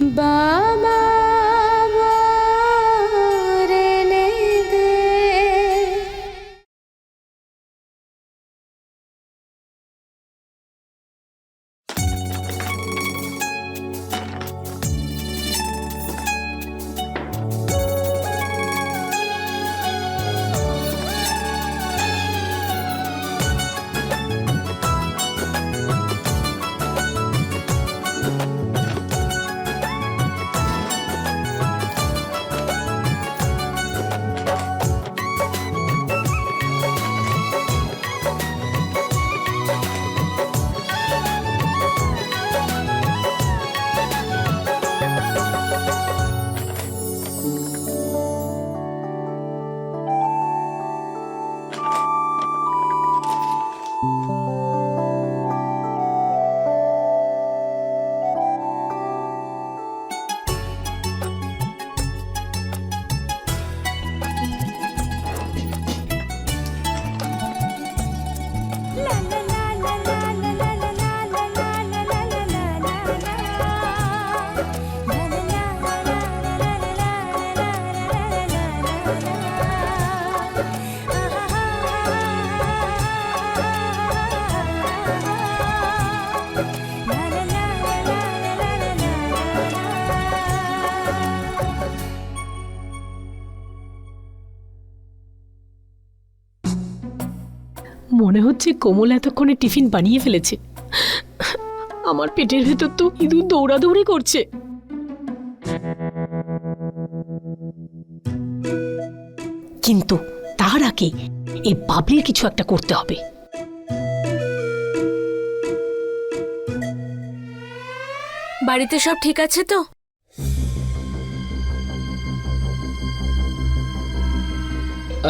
বাবা মনে হচ্ছে কোমল এতক্ষণে টিফিন বানিয়ে ফেলেছে। আমার পেটের ভেতর তো ইঁদুর দৌড়াদৌড়ি করছে। কিন্তু তার আগে এই বাবলির কিছু একটা করতে হবে। বাড়িতে সব ঠিক আছে তো?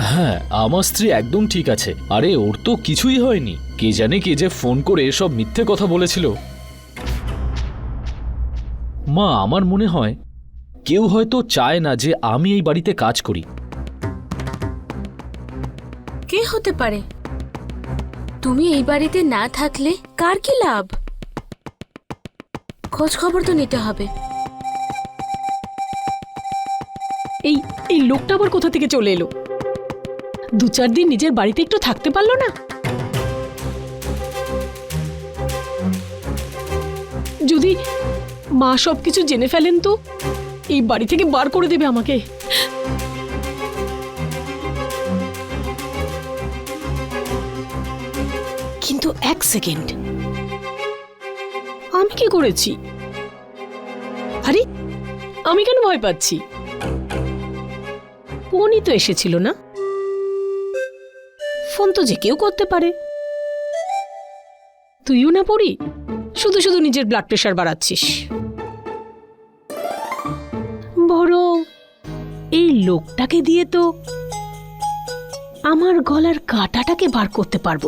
হ্যাঁ আমার স্ত্রী একদম ঠিক আছে। আরে ওর তো কিছুই হয়নি। কে জানে কে যে ফোন করে এসব মিথ্যে কথা বলেছিল। মা আমার মনে হয় কেউ হয়তো চায় না যে আমি এই বাড়িতে কাজ করি। কে হতে পারে? তুমি এই বাড়িতে না থাকলে কার কি লাভ? খোঁজ খবর তো নিতে হবে। এই এই লোকটা আবার কোথা থেকে চলে এলো? দু চার দিন নিজের বাড়িতে একটু থাকতে পারল না? যদি মা সব কিছু জেনে ফেলেন তো, এই বাড়ি থেকে বার করে দেবে আমাকে। কিন্তু এক সেকেন্ড। আমি কি করেছি? আরে, আমি কেন ভয় পাচ্ছি? ফোনই তো এসেছিল না? ফোন তো যে কেউ করতে পারে। তুইও না পড়ি, শুধু শুধু নিজের ব্লাড প্রেশার বাড়াচ্ছিস। বড়, এই লোকটাকে দিয়ে তো আমার গলার কাঁটাটাকে বার করতে পারব।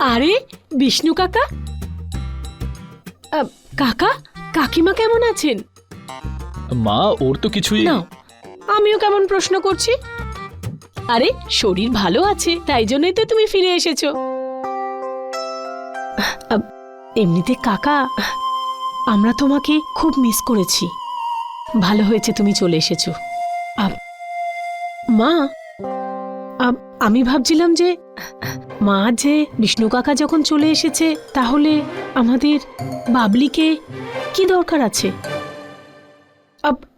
আরে বিষ্ণু কাকা? আ, কাকা কাকিমা কেমন আছেন? মা ওর তো কিছুই নাও আমিও কেমন প্রশ্ন করছি? আরে শরীর ভালো আছে তাই জন্যই তো তুমি ফিরে এসেছ। এমনিতে কাকা আমরা তোমাকে খুব মিস করেছি। ভালো হয়েছে তুমি চলে এসেছ। মা আমি ভাবছিলাম যে মা যে বিষ্ণু কাকা যখন চলে এসেছে, তাহলে আমাদের বাবলিকে কি দরকার আছে?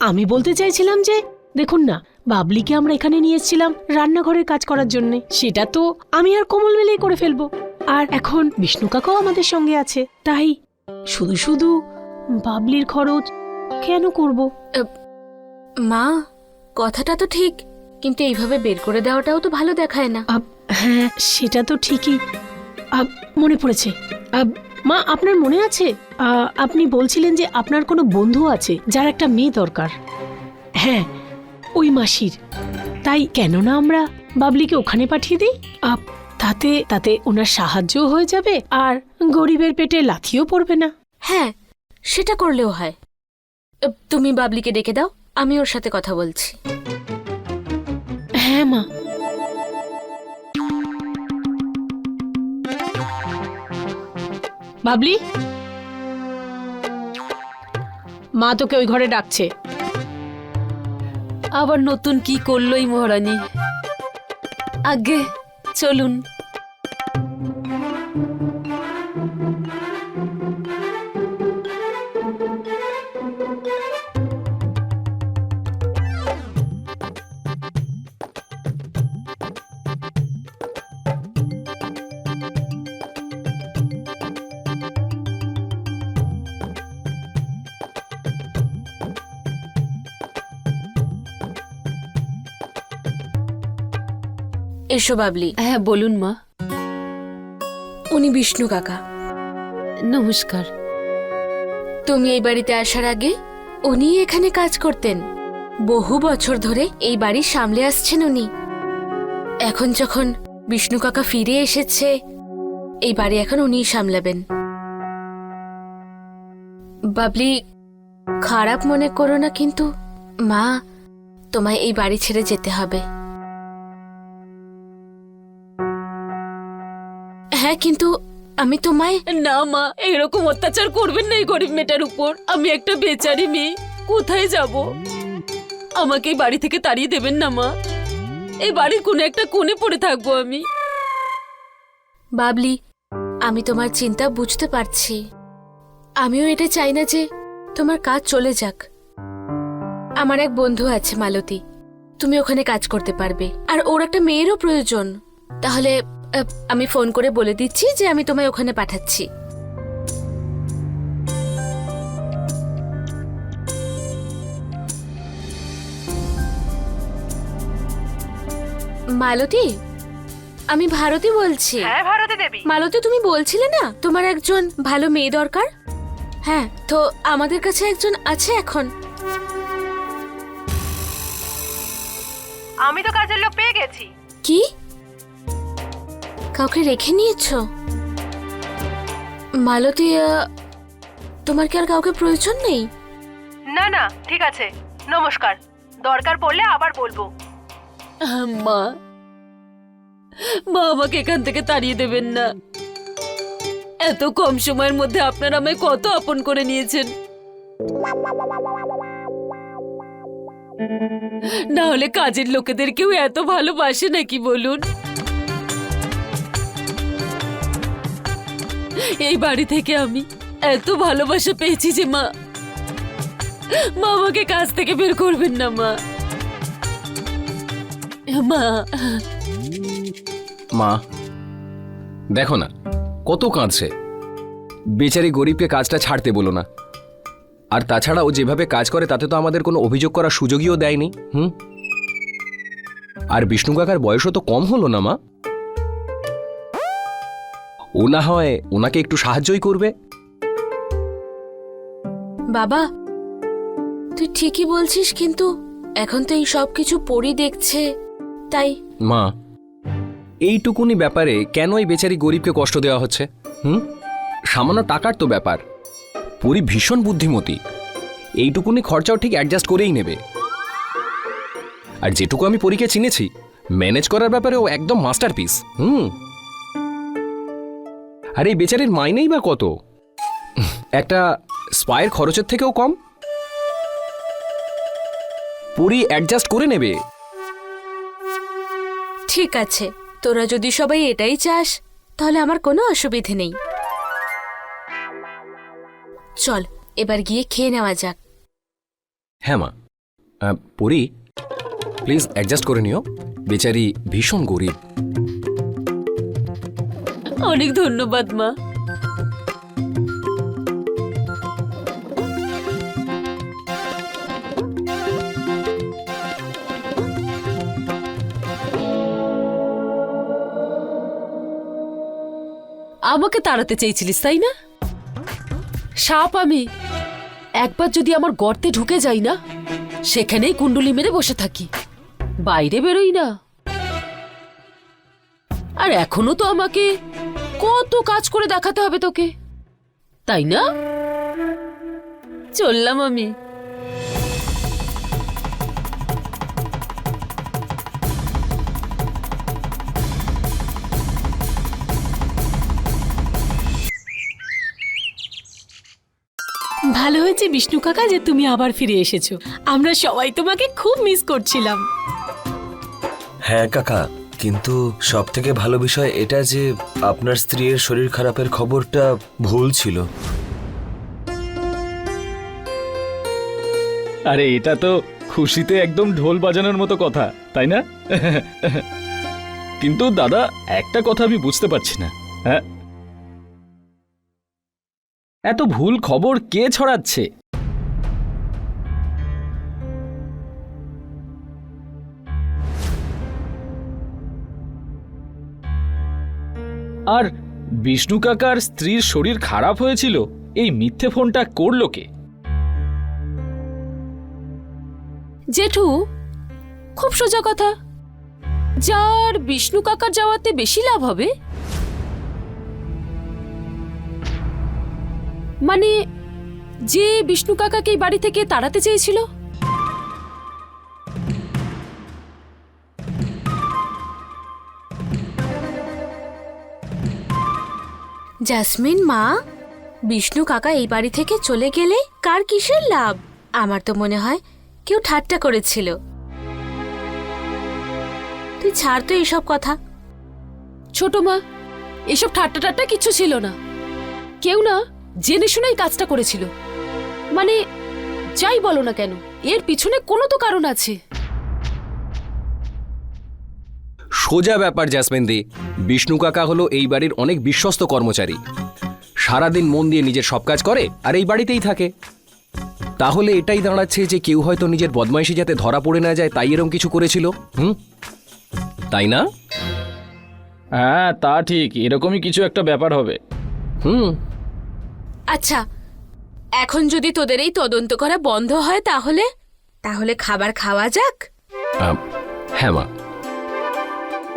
আমি বলতে চাইছিলাম যে, দেখুন না, বাবলিকে আমরা এখানে নিয়ে এসেছিলাম রান্নাঘরের কাজ করার জন্য। সেটা তো আমি আর কোমল মিলেই করে ফেলব। আর এখন বিষ্ণু কাকাও আমাদের সঙ্গে আছে, তাই শুধু শুধু বাবলির খরচ কেন করব? মা, কথাটা তো ঠিক। কিন্তু এইভাবে বের করে দেওয়াটাও তো ভালো দেখায় না। হ্যাঁ সেটা তো ঠিকই। মনে পড়েছে। মা আপনার মনে আছে? আপনি বলছিলেন যে আপনার কোনো বন্ধু আছে যার একটা মেয়ে দরকার। হ্যাঁ ওই মাসির। তাই কেন না আমরা বাবলিকে ওখানে পাঠিয়ে দিই? তাতে তাতে ওনার সাহায্যও হয়ে যাবে আর গরিবের পেটে লাথিও পড়বে না। হ্যাঁ সেটা করলেও হয়। তুমি বাবলিকে ডেকে দাও আমি ওর সাথে কথা বলছি। হ্যাঁ মা। বাবলি? মা তোকে ওই ঘরে ডাকছে। আবার নতুন কি করল এই মহারানী? আগে চলুন। এসো বাবলি। হ্যাঁ বলুন মা। উনি বিষ্ণু কাকা। নমস্কার। তুমি এই বাড়িতে আসার আগে উনি এখানে কাজ করতেন। বহু বছর ধরে এই বাড়ি সামলে আসছেন উনি। এখন যখন বিষ্ণু কাকা ফিরে এসেছে এই বাড়ি এখন উনিই সামলাবেন। বাবলি খারাপ মনে করো না কিন্তু মা তোমায় এই বাড়ি ছেড়ে যেতে হবে। কিন্তু আমি তোমায় না মা এরকম অত্যাচার করবেন না এই গরিব মেয়েটার উপর। আমি একটা বেচারি মেয়ে। কোথায় যাব? আমাকে এই বাড়ি থেকে তাড়িয়ে দেবেন না মা। এই বাড়ির কোনো একটা কোণে পড়ে থাকব আমি। বাবলি আমি তোমার চিন্তা বুঝতে পারছি। আমিও এটা চাই না যে তোমার কাজ চলে যাক। আমার এক বন্ধু আছে মালতী। তুমি ওখানে কাজ করতে পারবে। আর ওর একটা মেয়েরও প্রয়োজন। তাহলে আমি ফোন করে বলে দিচ্ছি যে আমি তোমায় ওখানে পাঠাচ্ছি। মালতী আমি ভারতী বলছি। হ্যাঁ ভারতী দেবী। মালতী তুমি বলছিলে না তোমার একজন ভালো মেয়ে দরকার? হ্যাঁ তো আমাদের কাছে একজন আছে এখন। আমি তো কাজের লোক পেয়ে গেছি। কি? কাউকে রেখে নিয়েছ? মালতী আহ, তোমার কি আর কাউকে প্রয়োজন নেই? না না ঠিক আছে। নমস্কার। দরকার পড়লে আবার বলব। মা মা আমাকে এখান থেকে তাড়িয়ে দেবেন না। এত কম সময়ের মধ্যে আপনারা আমায় কত আপন করে নিয়েছেন। না হলে কাজের লোকেদের কেউ এত ভালোবাসে নাকি বলুন? এই বাড়ি থেকে আমি এত ভালোবাসা পেয়েছি যে মা মা আমাকে কাজ থেকে বের করবেন না, মা। মা। মা, দেখো না, কত কাঁদছে। বেচারি গরিবকে কাজটা ছাড়তে বলো না। আর তাছাড়া ও যেভাবে কাজ করে, তাতে তো আমাদের কোনো অভিযোগ করার সুযোগইও দেয়নি, হুম? আর বিষ্ণু কাকার বয়সও তো কম হলো না, মা। ও না হয় ওনাকে একটু সাহায্যই করবে। বাবা তুই ঠিকই বলছিস কিন্তু এখন তো এই সব কিছু পড়ি দেখছে তাই মা এইটুকুনি ব্যাপারে কেন এই বেচারি গরিবকে কষ্ট দেওয়া হচ্ছে হুম? সামান্য টাকার তো ব্যাপার। পুরী ভীষণ বুদ্ধিমতী। এইটুকুনি খরচাও ঠিক অ্যাডজাস্ট করেই নেবে। আর যেটুকু আমি পরীকে চিনেছি ম্যানেজ করার ব্যাপারে ও একদম মাস্টারপিস হুম? আর এই বেচারির মাইনেই বা কত? একটা স্পায়ের খরচের থেকেও কম? পুরি অ্যাডজাস্ট করে নেবে? ঠিক আছে তোরা যদি সবাই এটাই চাস তাহলে আমার কোনো অসুবিধে নেই। চল এবার গিয়ে খেয়ে নেওয়া যাক। হ্যাঁ মা। পরি প্লিজ অ্যাডজাস্ট করে নিও। বেচারি ভীষণ গরিব। অনেক ধন্যবাদ, মা। আমাকে তাড়াতে চেয়েছিলিস, তাই না? সাপ আমি, একবার যদি আমার গর্তে ঢুকে যাই না, সেখানেই কুণ্ডলি মেরে বসে থাকি। বাইরে বেরোই না। আর এখনও তো আমাকে কত কাজ করে দেখাতে হবে তোকে। তাই না? চললাম আমি। ভালো হয়েছে বিষ্ণু কাকা যে তুমি আবার ফিরে এসেছ। আমরা সবাই তোমাকে খুব মিস করছিলাম। হ্যাঁ কাকা। কিন্তু সব থেকে ভালো বিষয় এটা যে আপনার স্ত্রীর শরীর খারাপের খবরটা ভুল ছিল। আরে, এটা তো খুশিতে একদম ঢোল বাজানোর মতো কথা, তাই না? কিন্তু দাদা, একটা কথা আমি বুঝতে পারছি না। হ্যাঁ? এত ভুল খবর কে ছড়াচ্ছে? আর বিষ্ণু কাকার স্ত্রীর শরীর খারাপ হয়েছিল, এই মিথ্যে ফোনটা করল কে? জেঠু, খুব সোজা কথা। যার বিষ্ণু কাকার যাওয়াতে বেশি লাভ হবে? মানে যে বিষ্ণু কাকাকে বাড়ি থেকে তাড়াতে চেয়েছিল? জাসমিন, মা। বিষ্ণু কাকা এই বাড়ি থেকে চলে গেলে কার কিসের লাভ? আমার তো মনে হয় কেউ ঠাট্টা করেছিল। তুই ছাড় তো এইসব কথা। ছোট মা, এসব ঠাট্টা টাট্টা কিছু ছিল না। কেউ না জেনে শুনেই কাজটা করেছিল। মানে যাই বলো না কেন, এর পিছনে কোনো তো কারণ আছে। সোজা ব্যাপার জ্যাসমিন দি। বিষ্ণু কাকা হলো এই বাড়ির অনেক বিশ্বস্ত কর্মচারী। সারাদিন মন দিয়ে নিজের সব কাজ করে আর এই বাড়িতেই থাকে। তাহলে এটাই দাঁড়াচ্ছে যে কেউ হয়তো নিজের বদমাইশি যাতে ধরা পড়ে না যায় তাই এরম কিছু করেছিল হুম? তাই না? হ্যাঁ তা ঠিক এরকমই কিছু একটা ব্যাপার হবে। হুম। আচ্ছা এখন যদি তোদের এই তদন্ত করা বন্ধ হয় তাহলে? তাহলে খাবার খাওয়া যাক? হ্যাঁ মা।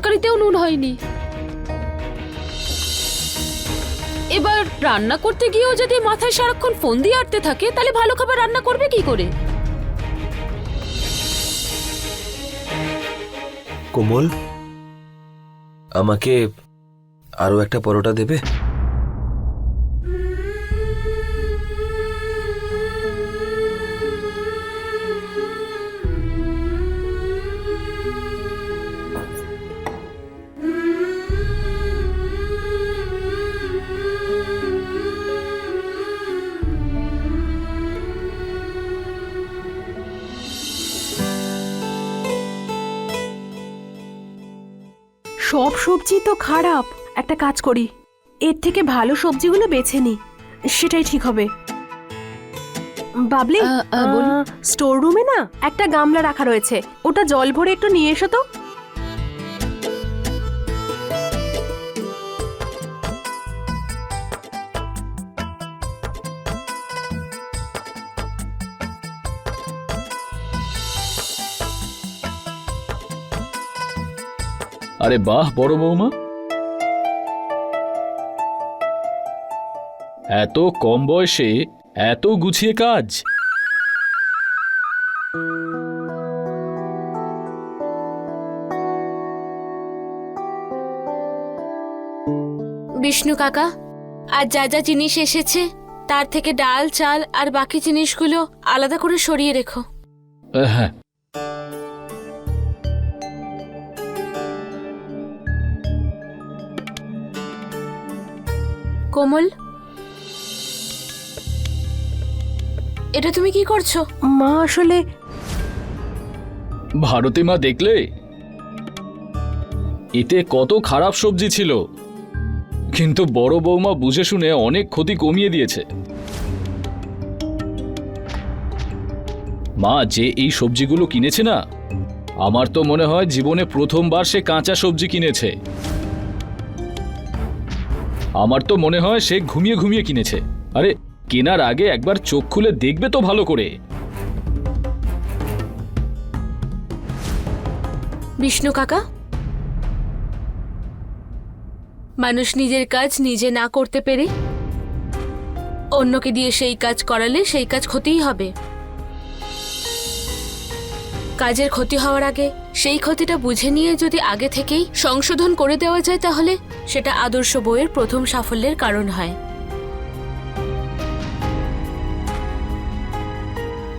তরকারিতেও নুন হয়নি। এবার রান্না করতে গিয়েও যদি মাথায় সারাক্ষণ ফোন দিয়ে আটতে থাকে, তাহলে ভালো খাবার রান্না করবে কি করে? কোমল, আমাকে আরও একটা পরোটা দেবে? সবজি তো খারাপ। একটা কাজ করি। এর থেকে ভালো সবজিগুলো বেছে নি। সেটাই ঠিক হবে। বাবলি স্টোর রুমে না একটা গামলা রাখা রয়েছে। ওটা জল ভরে একটু নিয়ে এসো তো। আরে বাহ বড় বৌমা। এত কম বয়সে এত গুছিয়ে কাজ। বিষ্ণু কাকা আর যা যা জিনিস এসেছে তার থেকে ডাল চাল আর বাকি জিনিসগুলো আলাদা করে সরিয়ে রেখো। হ্যাঁ কমল? এটা তুমি কি করছ? মা আসলে ভারতী মা দেখলে? এতে কত খারাপ সবজি ছিল। কিন্তু বড় বৌমা বুঝে শুনে অনেক ক্ষতি কমিয়ে দিয়েছে। মা যে এই সবজিগুলো কিনেছে না আমার তো মনে হয় জীবনে প্রথমবার সে কাঁচা সবজি কিনেছে। আমার তো মনে হয় সে ঘুমিয়ে ঘুমিয়ে কিনেছে। আরে, কেনার আগে একবার চোখ খুলে দেখবে তো ভালো করে। বিষ্ণু কাকা? মানুষ নিজের কাজ নিজে না করতে পেরে অন্যকে দিয়ে সেই কাজ করালে সেই কাজ ক্ষতিই হবে। কাজের ক্ষতি হওয়ার আগে সেই ক্ষতিটা বুঝে নিয়ে যদি আগে থেকেই সংশোধন করে দেওয়া যায় তাহলে সেটা আদর্শ বইয়ের প্রথম সাফল্যের কারণ হয়।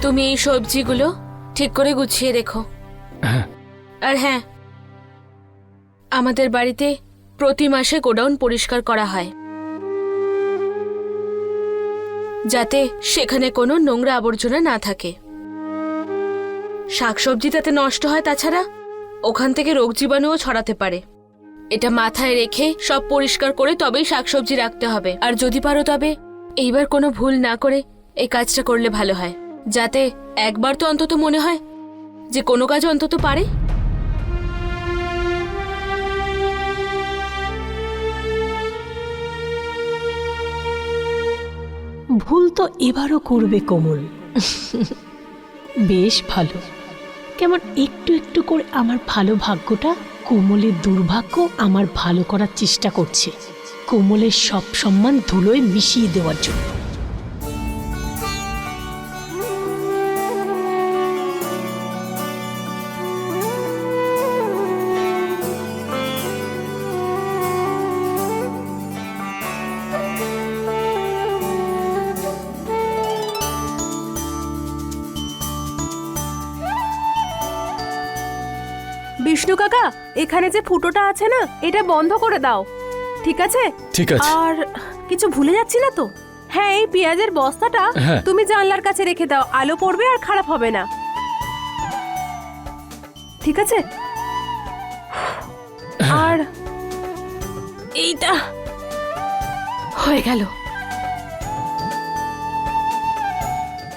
তুমি এই সবজিগুলো ঠিক করে গুছিয়ে রেখো। আর হ্যাঁ আমাদের বাড়িতে প্রতি মাসে গোডাউন পরিষ্কার করা হয়। যাতে সেখানে কোনো নোংরা আবর্জনা না থাকে। শাকসবজি তাতে নষ্ট হয় তাছাড়া ওখান থেকে রোগ জীবাণুও ছড়াতে পারে। এটা মাথায় রেখে সব পরিষ্কার করে তবেই শাকসবজি রাখতে হবে। আর যদি পারো তবে এইবার কোনো ভুল না করে এই কাজটা করলে ভালো হয়। যাতে একবার তো অন্তত মনে হয় যে কোনো কাজ অন্তত পারে। ভুল তো এবারও করবে কোমল। বেশ ভালো। কেমন একটু একটু করে আমার ভালো ভাগ্যটা কোমলের দুর্ভাগ্য আমার ভালো করার চেষ্টা করছে। কোমলের সব সম্মান ধুলোয় মিশিয়ে দেওয়ার জন্য। কাকা এখানে যে ফুটোটা আছে না এটা বন্ধ করে দাও। ঠিক আছে? ঠিক আছে। আর কিছু ভুলে যাচ্ছি না তো? হ্যাঁ এই পেঁয়াজের বস্তাটা হ্যাঁ। তুমি জানলার কাছে রেখে দাও আলো পড়বে আর খারাপ হবে না। ঠিক আছে? আর এইটা হয়ে গেল।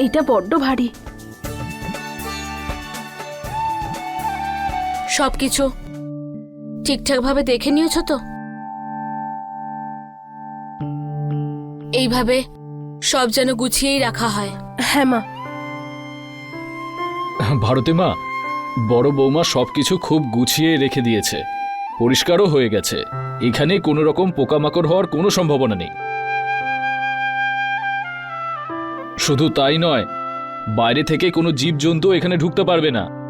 এটা বড্ড ভারী। সবকিছু ঠিকঠাকভাবে দেখে নিয়েছ তো? এইভাবে সব যেন গুছিয়েই রাখা হয়। হ্যাঁ মা। ভারতী মা বড় বৌমা সবকিছু খুব গুছিয়ে রেখে দিয়েছে। পরিষ্কারও হয়ে গেছে। এখানে কোনো রকম পোকামাকড় হওয়ার কোনো সম্ভাবনা নেই। শুধু তাই নয় বাইরে থেকে কোনো জীবজন্তু এখানে ঢুকতে পারবে না।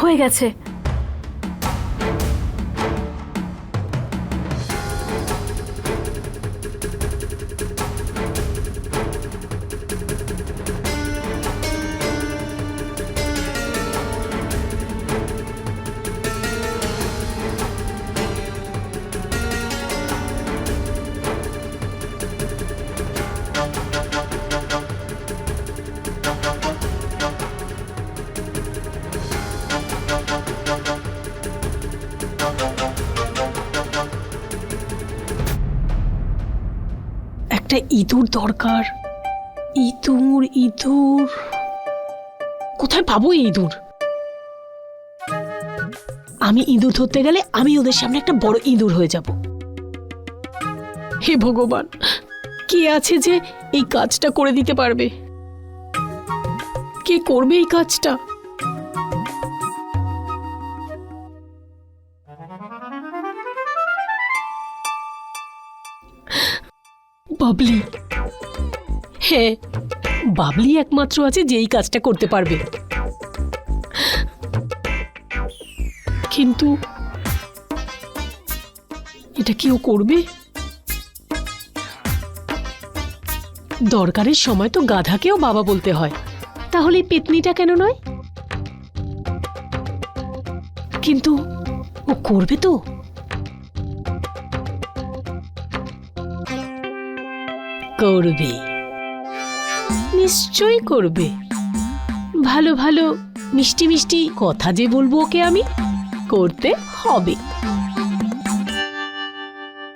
হয়ে গেছে। একটা ইঁদুর দরকার। ইঁদুর ইঁদুর। কোথায় পাবো ইঁদুর? আমি ইঁদুর ধরতে গেলে আমি ওদের সামনে একটা বড় ইঁদুর হয়ে যাব। হে ভগবান, কে আছে যে এই কাজটা করে দিতে পারবে? কে করবে এই কাজটা? বাবলি। হ্যাঁ বাবলি একমাত্র আছে যে এই কাজটা করতে পারবে। কিন্তু এটা কি ও করবে? দরকারের সময় তো গাধাকেও বাবা বলতে হয়। তাহলে পেতনিটা কেন নয়? কিন্তু ও করবে তো? করবে। নিশ্চয়ই করবে। ভালো ভালো মিষ্টি মিষ্টি কথা যে বলব ওকে আমি করতে হবে।